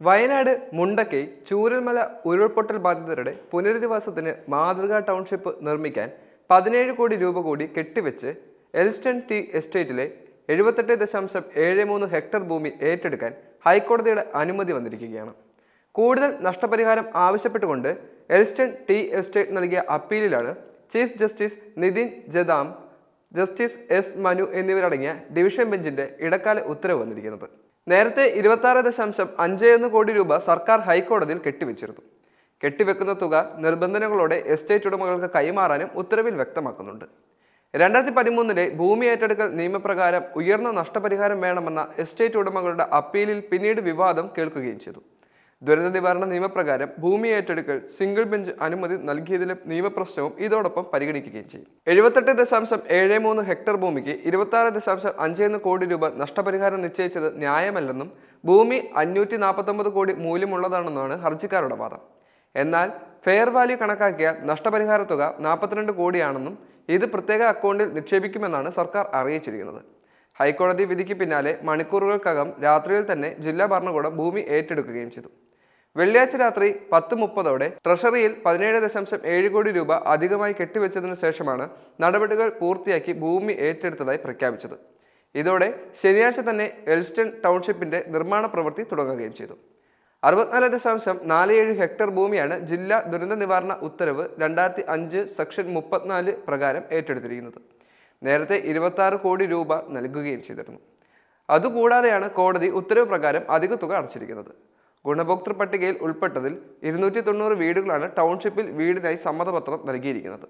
വയനാട് മുണ്ടക്കൈ ചൂരൽമല ഉരുൾപൊട്ടൽ ബാധിതരുടെ പുനരധിവാസത്തിന് മാതൃകാ ടൗൺഷിപ്പ് നിർമ്മിക്കാൻ പതിനേഴ് കോടി രൂപ കൂടി കെട്ടിവെച്ച് എൽസ്റ്റൺ ടി എസ്റ്റേറ്റിലെ എഴുപത്തെട്ട് ദശാംശം ഏഴ് മൂന്ന് ഹെക്ടർ ഭൂമി ഏറ്റെടുക്കാൻ ഹൈക്കോടതിയുടെ അനുമതി വന്നിരിക്കുകയാണ്. കൂടുതൽ നഷ്ടപരിഹാരം ആവശ്യപ്പെട്ടുകൊണ്ട് എൽസ്റ്റൺ ടി എസ്റ്റേറ്റ് നൽകിയ അപ്പീലിലാണ് chief justice Nitin Jamdar justice S Manu എന്നിവരടങ്ങിയ ഡിവിഷൻ ബെഞ്ചിന്റെ ഇടക്കാല ഉത്തരവ് വന്നിരിക്കുന്നത്. നേരത്തെ ഇരുപത്തി ആറ് ദശാംശം അഞ്ച് ഒന്ന് കോടി രൂപ സർക്കാർ ഹൈക്കോടതിയിൽ കെട്ടിവെച്ചിരുന്നു. കെട്ടിവെക്കുന്ന തുക നിർബന്ധനങ്ങളോടെ എസ്റ്റേറ്റ് ഉടമകൾക്ക് കൈമാറാനും ഉത്തരവിൽ വ്യക്തമാക്കുന്നുണ്ട്. രണ്ടായിരത്തി പതിമൂന്നിലെ ഭൂമി ഏറ്റെടുക്കൽ നിയമപ്രകാരം ഉയർന്ന നഷ്ടപരിഹാരം വേണമെന്ന എസ്റ്റേറ്റ് ഉടമകളുടെ അപ്പീലിൽ പിന്നീട് വിവാദം കേൾക്കുകയും ചെയ്തു. ദുരന്ത നിവാരണ നിയമപ്രകാരം ഭൂമി ഏറ്റെടുക്കൽ സിംഗിൾ ബെഞ്ച് അനുമതി നൽകിയതിലെ നിയമപ്രശ്നവും ഇതോടൊപ്പം പരിഗണിക്കുകയും ചെയ്യും. എഴുപത്തെട്ട് ദശാംശം ഏഴ് മൂന്ന് ഹെക്ടർ ഭൂമിക്ക് ഇരുപത്തി ദശാംശം അഞ്ച് കോടി രൂപ നഷ്ടപരിഹാരം നിശ്ചയിച്ചത് ന്യായമല്ലെന്നും ഭൂമി അഞ്ഞൂറ്റി നാൽപ്പത്തൊമ്പത് കോടി മൂല്യമുള്ളതാണെന്നാണ് ഹർജിക്കാരുടെ വാദം. എന്നാൽ ഫെയർ വാല്യൂ കണക്കാക്കിയ നഷ്ടപരിഹാര തുക നാൽപ്പത്തിരണ്ട് കോടിയാണെന്നും ഇത് പ്രത്യേക അക്കൗണ്ടിൽ നിക്ഷേപിക്കുമെന്നാണ് സർക്കാർ അറിയിച്ചിരിക്കുന്നത്. ഹൈക്കോടതി വിധിക്ക് പിന്നാലെ മണിക്കൂറുകൾക്കകം രാത്രിയിൽ തന്നെ ജില്ലാ ഭരണകൂടം ഭൂമി ഏറ്റെടുക്കുകയും ചെയ്തു. വെള്ളിയാഴ്ച രാത്രി പത്ത് മുപ്പതോടെ ട്രഷറിയിൽ പതിനേഴ് ദശാംശം ഏഴ് കോടി രൂപ അധികമായി കെട്ടിവെച്ചതിന് ശേഷമാണ് നടപടികൾ പൂർത്തിയാക്കി ഭൂമി ഏറ്റെടുത്തതായി പ്രഖ്യാപിച്ചത്. ഇതോടെ ശനിയാഴ്ച തന്നെ എൽസ്റ്റൺ ടൗൺഷിപ്പിന്റെ നിർമ്മാണ പ്രവൃത്തി തുടങ്ങുകയും ചെയ്തു. അറുപത്തിനാല് ദശാംശം നാല് ഏഴ് ഹെക്ടർ ഭൂമിയാണ് ജില്ലാ ദുരന്ത നിവാരണ ഉത്തരവ് രണ്ടായിരത്തി അഞ്ച് സെക്ഷൻ മുപ്പത്തിനാല് പ്രകാരം ഏറ്റെടുത്തിരിക്കുന്നത്. നേരത്തെ ഇരുപത്തി കോടി രൂപ നൽകുകയും ചെയ്തിരുന്നു. അതുകൂടാതെയാണ് കോടതി ഉത്തരവ് പ്രകാരം അധിക തുക അടച്ചിരിക്കുന്നത്. ഗുണഭോക്തൃ പട്ടികയിൽ ഉൾപ്പെട്ടതിൽ ഇരുന്നൂറ്റി തൊണ്ണൂറ് വീടുകളാണ് ടൗൺഷിപ്പിൽ വീടിനായി സമ്മതപത്രം നൽകിയിരിക്കുന്നത്.